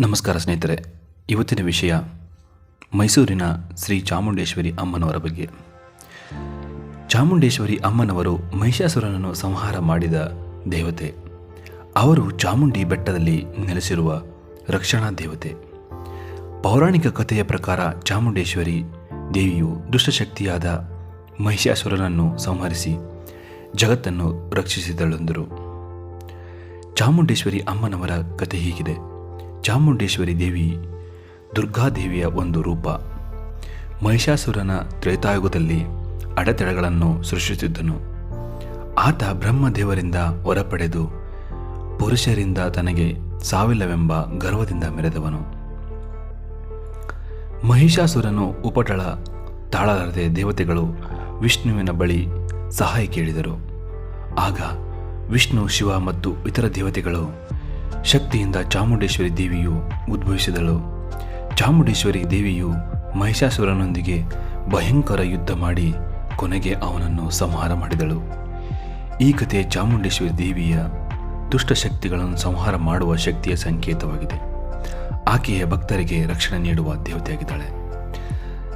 ನಮಸ್ಕಾರ ಸ್ನೇಹಿತರೆ. ಇವತ್ತಿನ ವಿಷಯ ಮೈಸೂರಿನ ಶ್ರೀ ಚಾಮುಂಡೇಶ್ವರಿ ಅಮ್ಮನವರ ಬಗ್ಗೆ. ಚಾಮುಂಡೇಶ್ವರಿ ಅಮ್ಮನವರು ಮಹಿಷಾಸುರನನ್ನು ಸಂಹಾರ ಮಾಡಿದ ದೇವತೆ. ಅವರು ಚಾಮುಂಡಿ ಬೆಟ್ಟದಲ್ಲಿ ನೆಲೆಸಿರುವ ರಕ್ಷಣಾ ದೇವತೆ. ಪೌರಾಣಿಕ ಕಥೆಯ ಪ್ರಕಾರ ಚಾಮುಂಡೇಶ್ವರಿ ದೇವಿಯು ದುಷ್ಟಶಕ್ತಿಯಾದ ಮಹಿಷಾಸುರನನ್ನು ಸಂಹರಿಸಿ ಜಗತ್ತನ್ನು ರಕ್ಷಿಸಿದಳೆಂದರು. ಚಾಮುಂಡೇಶ್ವರಿ ಅಮ್ಮನವರ ಕಥೆ ಹೀಗಿದೆ. ಚಾಮುಂಡೇಶ್ವರಿ ದೇವಿ ದುರ್ಗಾದೇವಿಯ ಒಂದು ರೂಪ. ಮಹಿಷಾಸುರನ ತ್ರೇತಾಯುಗದಲ್ಲಿ ಅಡೆತಡೆಗಳನ್ನು ಸೃಷ್ಟಿಸಿದ್ದನು ಆತ ಬ್ರಹ್ಮದೇವರಿಂದ ಹೊರಪಡೆದು ಪುರುಷರಿಂದ ತನಗೆ ಸಾವಿಲ್ಲವೆಂಬ ಗರ್ವದಿಂದ ಮೆರೆದವನು. ಮಹಿಷಾಸುರನು ಉಪಟಳ ತಾಳಲಾರದೆ ದೇವತೆಗಳು ವಿಷ್ಣುವಿನ ಬಳಿ ಸಹಾಯ ಕೇಳಿದರು. ಆಗ ವಿಷ್ಣು, ಶಿವ ಮತ್ತು ಇತರ ದೇವತೆಗಳು ಶಕ್ತಿಯಿಂದ ಚಾಮುಂಡೇಶ್ವರಿ ದೇವಿಯು ಉದ್ಭವಿಸಿದಳು. ಚಾಮುಂಡೇಶ್ವರಿ ದೇವಿಯು ಮಹಿಷಾಸುರನೊಂದಿಗೆ ಭಯಂಕರ ಯುದ್ಧ ಮಾಡಿ ಕೊನೆಗೆ ಅವನನ್ನು ಸಂಹಾರ ಮಾಡಿದಳು. ಈ ಕಥೆ ಚಾಮುಂಡೇಶ್ವರಿ ದೇವಿಯ ದುಷ್ಟಶಕ್ತಿಗಳನ್ನು ಸಂಹಾರ ಮಾಡುವ ಶಕ್ತಿಯ ಸಂಕೇತವಾಗಿದೆ. ಆಕೆಯ ಭಕ್ತರಿಗೆ ರಕ್ಷಣೆ ನೀಡುವ ದೇವತೆಯಾಗಿದ್ದಾಳೆ.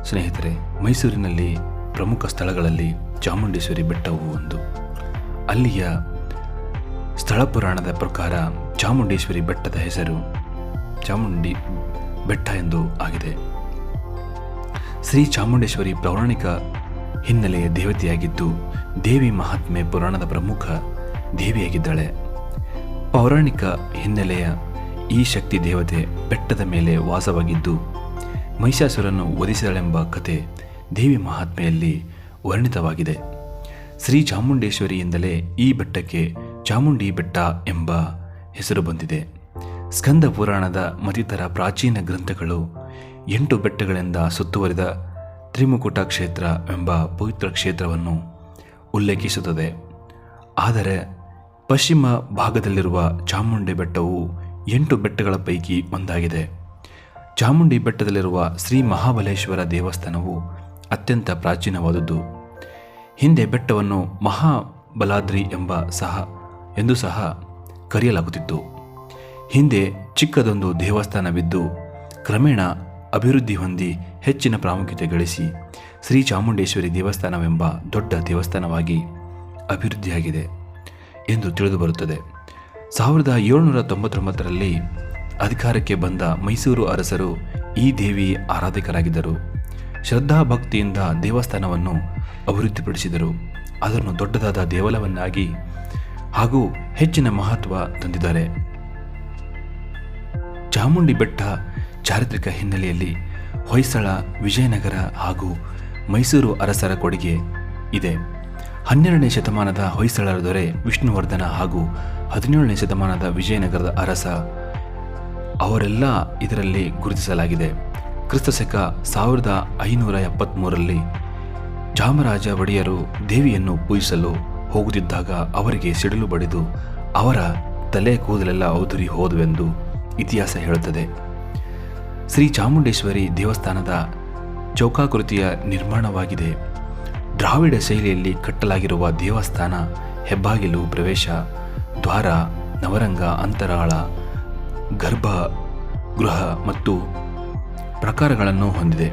ಸ್ನೇಹಿತರೆ, ಮೈಸೂರಿನಲ್ಲಿ ಪ್ರಮುಖ ಸ್ಥಳಗಳಲ್ಲಿ ಚಾಮುಂಡೇಶ್ವರಿ ಬೆಟ್ಟವು ಒಂದು. ಅಲ್ಲಿಯ ಸ್ಥಳ ಪುರಾಣದ ಪ್ರಕಾರ ಚಾಮುಂಡೇಶ್ವರಿ ಬೆಟ್ಟದ ಹೆಸರು ಚಾಮುಂಡಿ ಬೆಟ್ಟ ಎಂದು ಆಗಿದೆ. ಶ್ರೀ ಚಾಮುಂಡೇಶ್ವರಿ ಪೌರಾಣಿಕ ಹಿನ್ನೆಲೆಯ ದೇವತೆಯಾಗಿದ್ದು, ದೇವಿ ಮಹಾತ್ಮೆ ಪುರಾಣದ ಪ್ರಮುಖ ದೇವಿಯಾಗಿದ್ದಾಳೆ. ಪೌರಾಣಿಕ ಹಿನ್ನೆಲೆಯ ಈ ಶಕ್ತಿ ದೇವತೆ ಬೆಟ್ಟದ ಮೇಲೆ ವಾಸವಾಗಿದ್ದು ಮಹಿಷಾಸುರನ್ನು ಒದಿಸಿದಳೆಂಬ ಕತೆ ದೇವಿ ಮಹಾತ್ಮೆಯಲ್ಲಿ ವರ್ಣಿತವಾಗಿದೆ. ಶ್ರೀ ಚಾಮುಂಡೇಶ್ವರಿಯಿಂದಲೇ ಈ ಬೆಟ್ಟಕ್ಕೆ ಚಾಮುಂಡಿ ಬೆಟ್ಟ ಎಂಬ ಹೆಸರು ಬಂದಿದೆ. ಸ್ಕಂದ ಪುರಾಣದ ಮತ್ತಿತರ ಪ್ರಾಚೀನ ಗ್ರಂಥಗಳು ಎಂಟು ಬೆಟ್ಟಗಳಿಂದ ಸುತ್ತುವರಿದ ತ್ರಿಮುಕುಟ ಕ್ಷೇತ್ರ ಎಂಬ ಪವಿತ್ರ ಕ್ಷೇತ್ರವನ್ನು ಉಲ್ಲೇಖಿಸುತ್ತದೆ. ಆದರೆ ಪಶ್ಚಿಮ ಭಾಗದಲ್ಲಿರುವ ಚಾಮುಂಡಿ ಬೆಟ್ಟವು ಎಂಟು ಬೆಟ್ಟಗಳ ಪೈಕಿ ಒಂದಾಗಿದೆ. ಚಾಮುಂಡಿ ಬೆಟ್ಟದಲ್ಲಿರುವ ಶ್ರೀ ಮಹಾಬಲೇಶ್ವರ ದೇವಸ್ಥಾನವು ಅತ್ಯಂತ ಪ್ರಾಚೀನವಾದದ್ದು. ಹಿಂದೆ ಬೆಟ್ಟವನ್ನು ಮಹಾಬಲಾದ್ರಿ ಎಂಬ ಸಹ ಎಂದು ಸಹ ಕರೆಯಲಾಗುತ್ತಿತ್ತು. ಹಿಂದೆ ಚಿಕ್ಕದೊಂದು ದೇವಸ್ಥಾನವಿದ್ದು, ಕ್ರಮೇಣ ಅಭಿವೃದ್ಧಿ ಹೊಂದಿ ಹೆಚ್ಚಿನ ಪ್ರಾಮುಖ್ಯತೆ ಗಳಿಸಿ ಶ್ರೀ ಚಾಮುಂಡೇಶ್ವರಿ ದೇವಸ್ಥಾನವೆಂಬ ದೊಡ್ಡ ದೇವಸ್ಥಾನವಾಗಿ ಅಭಿವೃದ್ಧಿಯಾಗಿದೆ ಎಂದು ತಿಳಿದುಬರುತ್ತದೆ. ಸಾವಿರದ ಏಳುನೂರ ತೊಂಬತ್ತೊಂಬತ್ತರಲ್ಲಿ ಅಧಿಕಾರಕ್ಕೆ ಬಂದ ಮೈಸೂರು ಅರಸರು ಈ ದೇವಿ ಆರಾಧಕರಾಗಿದ್ದರು. ಶ್ರದ್ಧಾಭಕ್ತಿಯಿಂದ ದೇವಸ್ಥಾನವನ್ನು ಅಭಿವೃದ್ಧಿಪಡಿಸಿದರು. ಅದನ್ನು ದೊಡ್ಡದಾದ ದೇವಾಲಯವನ್ನಾಗಿ ಹಾಗೂ ಹೆಚ್ಚಿನ ಮಹತ್ವ ತಂದಿದ್ದಾರೆ. ಚಾಮುಂಡಿ ಬೆಟ್ಟ ಚಾರಿತ್ರಿಕ ಹಿನ್ನೆಲೆಯಲ್ಲಿ ಹೊಯ್ಸಳ, ವಿಜಯನಗರ ಹಾಗೂ ಮೈಸೂರು ಅರಸರ ಕೊಡುಗೆ ಇದೆ. ಹನ್ನೆರಡನೇ ಶತಮಾನದ ಹೊಯ್ಸಳರ ದೊರೆ ವಿಷ್ಣುವರ್ಧನ ಹಾಗೂ ಹದಿನೇಳನೇ ಶತಮಾನದ ವಿಜಯನಗರದ ಅರಸ, ಅವರೆಲ್ಲ ಇದರಲ್ಲಿ ಗುರುತಿಸಲಾಗಿದೆ. ಕ್ರಿಸ್ತಶಕ ಸಾವಿರದ ಐನೂರ ಎಪ್ಪತ್ತ್ಮೂರರಲ್ಲಿ ಚಾಮರಾಜ ಒಡೆಯರು ದೇವಿಯನ್ನು ಪೂಜಿಸಲು ಹೋಗುತ್ತಿದ್ದಾಗ ಅವರಿಗೆ ಸಿಡಿಲು ಬಡಿದು ಅವರ ತಲೆ ಕೂದಲೆಲ್ಲ ಔದುರಿ ಹೋದುವೆಂದು ಇತಿಹಾಸ ಹೇಳುತ್ತದೆ. ಶ್ರೀ ಚಾಮುಂಡೇಶ್ವರಿ ದೇವಸ್ಥಾನದ ಚೌಕಾಕೃತಿಯ ನಿರ್ಮಾಣವಾಗಿದೆ. ದ್ರಾವಿಡ ಶೈಲಿಯಲ್ಲಿ ಕಟ್ಟಲಾಗಿರುವ ದೇವಸ್ಥಾನ, ಹೆಬ್ಬಾಗಿಲು, ಪ್ರವೇಶ, ದ್ವಾರ, ನವರಂಗ, ಅಂತರಾಳ, ಗರ್ಭ ಗೃಹ ಮತ್ತು ಪ್ರಕಾರಗಳನ್ನು ಹೊಂದಿದೆ.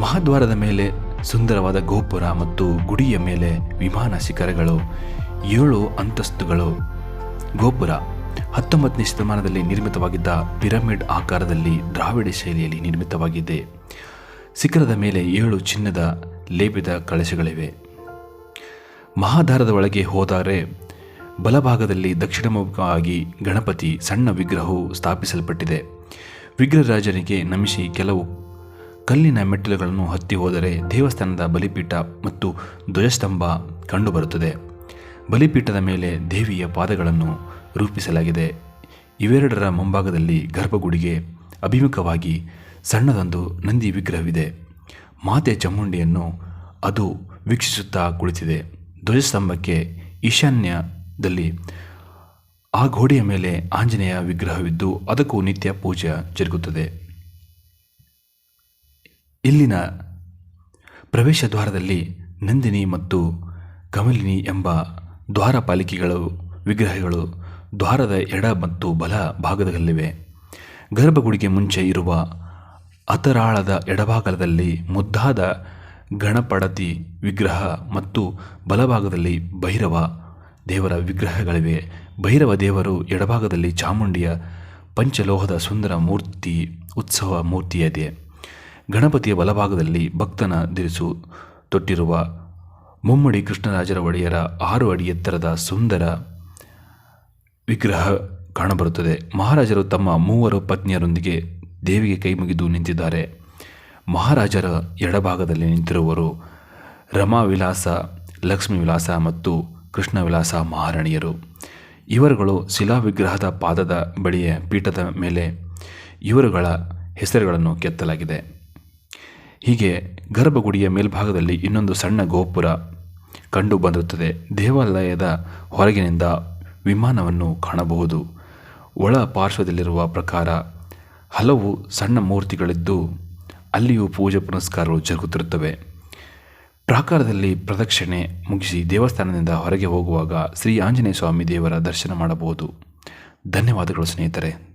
ಮಹಾದ್ವಾರದ ಮೇಲೆ ಸುಂದರವಾದ ಗೋಪುರ ಮತ್ತು ಗುಡಿಯ ಮೇಲೆ ವಿಮಾನ ಶಿಖರಗಳು, ಏಳು ಅಂತಸ್ತುಗಳು. ಗೋಪುರ ಹತ್ತೊಂಬತ್ತನೇ ಶತಮಾನದಲ್ಲಿ ನಿರ್ಮಿತವಾಗಿದ್ದ ಪಿರಮಿಡ್ ಆಕಾರದಲ್ಲಿ ದ್ರಾವಿಡ ಶೈಲಿಯಲ್ಲಿ ನಿರ್ಮಿತವಾಗಿದೆ. ಶಿಖರದ ಮೇಲೆ ಏಳು ಚಿನ್ನದ ಲೇಪಿದ ಕಳಶಗಳಿವೆ. ಮಹಾದಾರದ ಒಳಗೆ ಹೋದರೆ ಬಲಭಾಗದಲ್ಲಿ ದಕ್ಷಿಣಮುಖವಾಗಿ ಗಣಪತಿ ಸಣ್ಣ ವಿಗ್ರಹವು ಸ್ಥಾಪಿಸಲ್ಪಟ್ಟಿದೆ. ವಿಗ್ರಹರಾಜನಿಗೆ ನಮಿಸಿ ಕೆಲವು ಕಲ್ಲಿನ ಮೆಟ್ಟಿಲುಗಳನ್ನು ಹತ್ತಿ ಹೋದರೆ ದೇವಸ್ಥಾನದ ಬಲಿಪೀಠ ಮತ್ತು ಧ್ವಜಸ್ತಂಭ ಕಂಡುಬರುತ್ತದೆ. ಬಲಿಪೀಠದ ಮೇಲೆ ದೇವಿಯ ಪಾದಗಳನ್ನು ರೂಪಿಸಲಾಗಿದೆ. ಇವೆರಡರ ಮುಂಭಾಗದಲ್ಲಿ ಗರ್ಭಗುಡಿಗೆ ಅಭಿಮುಖವಾಗಿ ಸಣ್ಣದೊಂದು ನಂದಿ ವಿಗ್ರಹವಿದೆ. ಮಾತೆ ಚಮುಂಡಿಯನ್ನು ಅದು ವೀಕ್ಷಿಸುತ್ತಾ ಕುಳಿತಿದೆ. ಧ್ವಜಸ್ತಂಭಕ್ಕೆ ಈಶಾನ್ಯದಲ್ಲಿ ಆ ಗೋಡೆಯ ಮೇಲೆ ಆಂಜನೇಯ ವಿಗ್ರಹವಿದ್ದು, ಅದಕ್ಕೂ ನಿತ್ಯ ಪೂಜೆ ಜರುಗುತ್ತದೆ. ಇಲ್ಲಿನ ಪ್ರವೇಶ ದ್ವಾರದಲ್ಲಿ ನಂದಿನಿ ಮತ್ತು ಕಮಲಿನಿ ಎಂಬ ದ್ವಾರಪಾಲಿಕೆಗಳು, ವಿಗ್ರಹಗಳು, ದ್ವಾರದ ಎಡ ಮತ್ತು ಬಲ ಭಾಗದಲ್ಲಿವೆ. ಗರ್ಭಗುಡಿಗೆ ಮುಂಚೆ ಇರುವ ಅತರಾಳದ ಎಡಭಾಗದಲ್ಲಿ ಮುದ್ದಾದ ಗಣಪಡತಿ ವಿಗ್ರಹ ಮತ್ತು ಬಲಭಾಗದಲ್ಲಿ ಭೈರವ ದೇವರ ವಿಗ್ರಹಗಳಿವೆ. ಭೈರವ ದೇವರು ಎಡಭಾಗದಲ್ಲಿ ಚಾಮುಂಡಿಯ ಪಂಚಲೋಹದ ಸುಂದರ ಮೂರ್ತಿ, ಉತ್ಸವ ಮೂರ್ತಿಯಿದೆ. ಗಣಪತಿಯ ಬಲಭಾಗದಲ್ಲಿ ಭಕ್ತನ ದಿರಿಸು ತೊಟ್ಟಿರುವ ಮುಮ್ಮಡಿ ಕೃಷ್ಣರಾಜರ ಒಡೆಯರ ಆರು ಅಡಿ ಎತ್ತರದ ಸುಂದರ ವಿಗ್ರಹ ಕಾಣಬರುತ್ತದೆ. ಮಹಾರಾಜರು ತಮ್ಮ ಮೂವರು ಪತ್ನಿಯರೊಂದಿಗೆ ದೇವಿಗೆ ಕೈಮುಗಿದು ನಿಂತಿದ್ದಾರೆ. ಮಹಾರಾಜರ ಎಡಭಾಗದಲ್ಲಿ ನಿಂತಿರುವವರು ರಮಾವಿಲಾಸ ಲಕ್ಷ್ಮೀ ವಿಲಾಸ ಮತ್ತು ಕೃಷ್ಣ ವಿಲಾಸ ಮಹಾರಾಣಿಯರು. ಇವರುಗಳು ಶಿಲಾ ವಿಗ್ರಹದ ಪಾದದ ಬಳಿಯ ಪೀಠದ ಮೇಲೆ ಇವರುಗಳ ಹೆಸರುಗಳನ್ನು ಕೆತ್ತಲಾಗಿದೆ. ಹೀಗೆ ಗರ್ಭಗುಡಿಯ ಮೇಲ್ಭಾಗದಲ್ಲಿ ಇನ್ನೊಂದು ಸಣ್ಣ ಗೋಪುರ ಕಂಡು ಬಂದಿರುತ್ತದೆ. ದೇವಾಲಯದ ಹೊರಗಿನಿಂದ ವಿಮಾನವನ್ನು ಕಾಣಬಹುದು. ಒಳ ಪಾರ್ಶ್ವದಲ್ಲಿರುವ ಪ್ರಕಾರ ಹಲವು ಸಣ್ಣ ಮೂರ್ತಿಗಳಿದ್ದು ಅಲ್ಲಿಯೂ ಪೂಜೆ ಪುನಸ್ಕಾರಗಳು ಜರುಗುತ್ತಿರುತ್ತವೆ. ಪ್ರಾಕಾರದಲ್ಲಿ ಪ್ರದಕ್ಷಿಣೆ ಮುಗಿಸಿ ದೇವಸ್ಥಾನದಿಂದ ಹೊರಗೆ ಹೋಗುವಾಗ ಶ್ರೀ ಆಂಜನೇಯ ಸ್ವಾಮಿ ದೇವರ ದರ್ಶನ ಮಾಡಬಹುದು. ಧನ್ಯವಾದಗಳು ಸ್ನೇಹಿತರೆ.